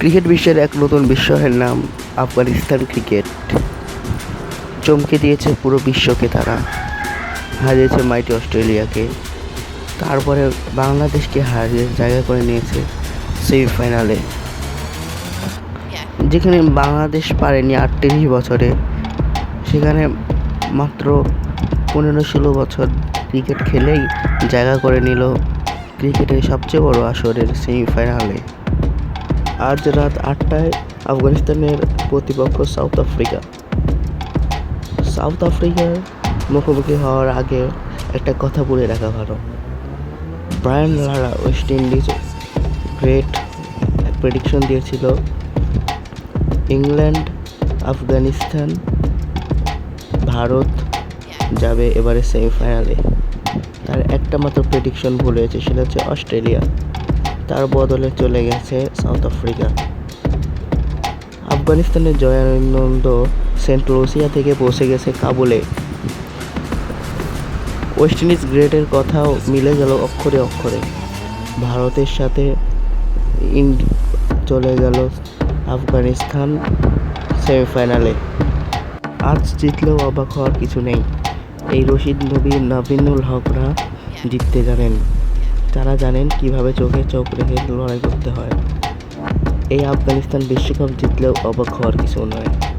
Cricket বিশ্বের এক নতুন বিস্ময়ের নাম আফগানিস্তান ক্রিকেট। চমকে দিয়েছে পুরো বিশ্বকে তারা। হারিয়েছে মাইটি অস্ট্রেলিয়াকে। তারপরে বাংলাদেশকে হারিয়ে জায়গা করে নিয়েছে সেমিফাইনালে। যেখানে বাংলাদেশ পারেনি আটত্রিশ বছরে, সেখানে মাত্র পনেরো ষোলো বছর ক্রিকেট খেলেই জায়গা করে নিল ক্রিকেটের সবচেয়ে বড় আসরের সেমিফাইনালে। আজ রাত আটটায় আফগানিস্তানের প্রতিপক্ষ সাউথ আফ্রিকা। সাউথ আফ্রিকার মুখোমুখি হওয়ার আগে একটা কথা বলে রাখা ভালো। Brian Lara West Indies great prediction দিয়েছিল, ইংল্যান্ড, আফগানিস্তান, ভারত যাবে এবারে সেমিফাইনালে। তার একটা মাত্র প্রেডিকশন ভুল হয়েছে, সেটা হচ্ছে অস্ট্রেলিয়া। বদলে চলে গেছে সাউথ আফ্রিকা। আফগানিস্তানের জয়ানন্দ সেন্ট লুসিয়া থেকে পৌঁছে গেছে কাবুলে। ওয়েস্ট ইন্ডিজ গ্রেটের কথাও মিলে গেল অক্ষরে অক্ষরে। ভারতের সাথে ইন্ডি চলে গেল আফগানিস্তান সেমিফাইনালে। আজ জিতলেও অবাক হওয়ার কিছু নেই। এই রশিদ নবী নবীনুল হকরা জিততে জানেন। তারা জানেন কীভাবে চোখে চোখ রেখে লড়াই করতে হয়। এই আফগানিস্তান বিশ্বকাপ জিতলেও অবাক হওয়ার কিছু নয়।